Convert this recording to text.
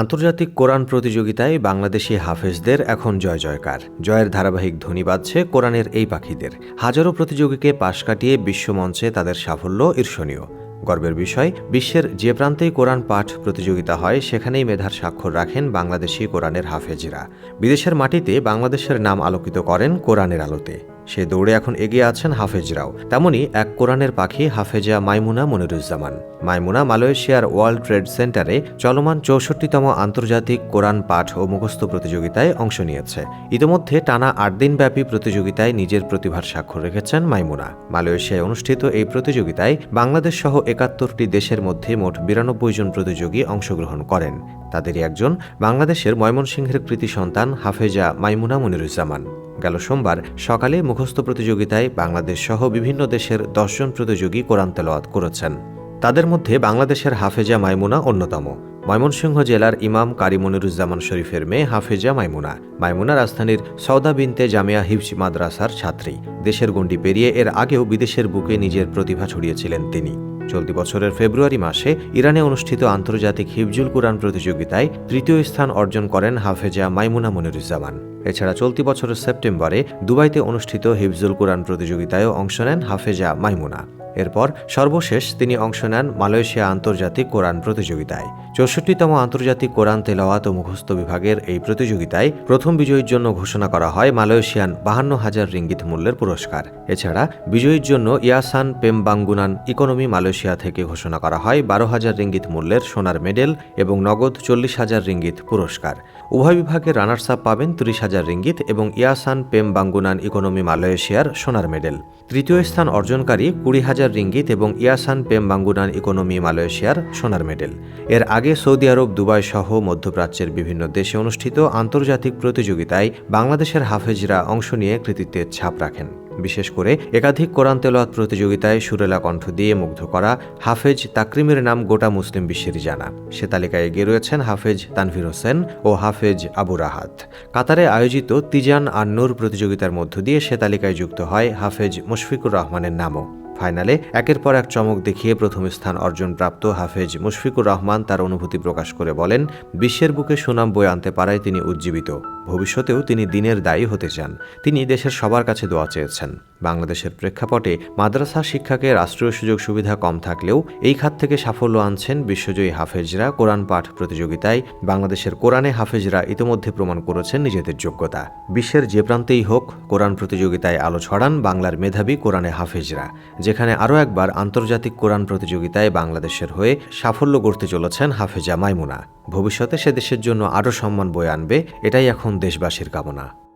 আন্তর্জাতিক কোরআন প্রতিযোগিতায় বাংলাদেশি হাফেজদের এখন জয় জয়কার। জয়ের ধারাবাহিক ধ্বনি বাজছে কোরআনের এই পাখিদের। হাজারো প্রতিযোগীকে পাশ কাটিয়ে বিশ্বমঞ্চে তাদের সাফল্য ঈর্ষণীয়। গর্বের বিষয়, বিশ্বের যে প্রান্তেই কোরআন পাঠ প্রতিযোগিতা হয়, সেখানেই মেধার স্বাক্ষর রাখেন বাংলাদেশি কোরআনের হাফেজরা। বিদেশের মাটিতে বাংলাদেশের নাম আলোকিত করেন কোরআনের আলোতে। সে দৌড়ে এখন এগিয়ে আছেন হাফেজরাও। তেমনি এক কোরআনের পাখি হাফেজা মাইমুনা মনিরুজ্জামান। মাইমুনা মালয়েশিয়ার ওয়ার্ল্ড ট্রেড সেন্টারে চলমান চৌষট্টিতম আন্তর্জাতিক কোরআন পাঠ ও মুখস্থ প্রতিযোগিতায় অংশ নিয়েছে। ইতিমধ্যে টানা আট দিনব্যাপী প্রতিযোগিতায় নিজের প্রতিভার স্বাক্ষর রেখেছেন মাইমুনা। মালয়েশিয়ায় অনুষ্ঠিত এই প্রতিযোগিতায় বাংলাদেশ সহ একাত্তরটি দেশের মধ্যে মোট বিরানব্বই জন প্রতিযোগী অংশগ্রহণ করেন। তাদেরই একজন বাংলাদেশের ময়মনসিংহের কৃতি সন্তান হাফেজা মাইমুনা মনিরুজ্জামান। গেল সোমবার সকালে মুখস্থ প্রতিযোগিতায় বাংলাদেশ সহ বিভিন্ন দেশের দশজন প্রতিযোগী কোরআন তেলাওয়াত করেছেন। তাদের মধ্যে বাংলাদেশের হাফেজা মাইমুনা অন্যতম। ময়মনসিংহ জেলার ইমাম কারি মনিরুজ্জামান শরীফের মেয়ে হাফেজা মাইমুনা। মাইমুনা রাজধানীর সৌদা বিনতে জামিয়া হিফজ মাদ্রাসার ছাত্রী। দেশের গণ্ডি পেরিয়ে এর আগেও বিদেশের বুকে নিজের প্রতিভা ছড়িয়েছিলেন তিনি। চলতি বছরের ফেব্রুয়ারি মাসে ইরানে অনুষ্ঠিত আন্তর্জাতিক হিফজুল কোরআন প্রতিযোগিতায় তৃতীয় স্থান অর্জন করেন হাফেজা মাইমুনা মনিরুজ্জামান। এছাড়া চলতি বছরের সেপ্টেম্বরে দুবাইতে অনুষ্ঠিত হিফজুল কোরআন প্রতিযোগিতায়ও অংশ নেন হাফেজা মাইমুনা। এরপর সর্বশেষ তিনি অংশ নেন মালয়েশিয়া আন্তর্জাতিক কোরআন প্রতিযোগিতায়। চৌষট্টিতম আন্তর্জাতিক কোরআন তেলাওয়াত ও মুখস্থ বিভাগের এই প্রতিযোগিতায় প্রথম বিজয়ীর জন্য ঘোষণা করা হয় মালয়েশিয়ান বাহান্ন হাজার রিঙ্গিত মূল্যের পুরস্কার। এছাড়া বিজয়ীর জন্য ইয়াসান পেমবাঙ্গুনান ইকোনমি মালয়েশিয়া থেকে ঘোষণা করা হয় বারো হাজার রিঙ্গিত মূল্যের সোনার মেডেল এবং নগদ চল্লিশ হাজার রিঙ্গিত পুরস্কার। উভয় বিভাগে রানার্স আপ পাবেন ত্রিশ হাজার রিঙ্গিত এবং ইয়াসান পেমবাঙ্গুনান ইকোনমি মালয়েশিয়ার সোনার মেডেল। তৃতীয় স্থান অর্জনকারী কুড়ি হাজার রিঙ্গিত এবং ইয়াসান পেমবাঙ্গুনান ইকোনমি মালয়েশিয়ার সোনার মেডেল। এর আগে সৌদি আরব, দুবাই সহ মধ্যপ্রাচ্যের বিভিন্ন দেশে অনুষ্ঠিত আন্তর্জাতিক প্রতিযোগিতায় বাংলাদেশের হাফেজরা অংশ নিয়ে কৃতিত্বের ছাপ রাখেন। বিশেষ করে একাধিক কোরআন তেলাওয়াত প্রতিযোগিতায় সুরেলা কণ্ঠ দিয়ে মুগ্ধ করা হাফেজ তাকরিমের নাম গোটা মুসলিম বিশ্বেরই জানা। সে তালিকায় এগিয়ে রয়েছেন হাফেজ তানভীর হোসেন ও হাফেজ আবু রাহাত। কাতারে আয়োজিত তিজান আর নূর প্রতিযোগিতার মধ্য দিয়ে সে তালিকায় যুক্ত হয় হাফেজ মুশফিকুর রহমানের নামও। ফাইনালে একের পর এক চমক দেখিয়ে প্রথম স্থান অর্জনপ্রাপ্ত হাফেজ মুশফিকুর রহমান তার অনুভূতি প্রকাশ করে বলেন, বিশ্বের বুকে সুনাম বয়ে আনতে পারায় তিনি উজ্জীবিত। ভবিষ্যতেও তিনি দিনের দায়ী হতে চান। তিনি দেশের সবার কাছে দোয়া চেয়েছেন। বাংলাদেশের প্রেক্ষাপটে মাদ্রাসা শিক্ষাকে রাষ্ট্রীয় সুযোগ সুবিধা কম থাকলেও এই খাত থেকে সাফল্য আনছেন বিশ্বজয়ী হাফেজরা কোরআন পাঠ প্রতিযোগিতায়। বাংলাদেশের কোরআনে হাফেজরা ইতিমধ্যে প্রমাণ করেছেন নিজেদের যোগ্যতা। বিশ্বের যে প্রান্তেই হোক কোরআন প্রতিযোগিতায় আলো ছড়ান বাংলার মেধাবী কোরআনে হাফেজরা। যেখানে আরও একবার আন্তর্জাতিক কোরআন প্রতিযোগিতায় বাংলাদেশের হয়ে সাফল্য গড়তে চলেছেন হাফেজা মাইমুনা। ভবিষ্যতে সে দেশের জন্য আরও সম্মান বয়ে আনবে, এটাই এখন দেশবাসীর কামনা।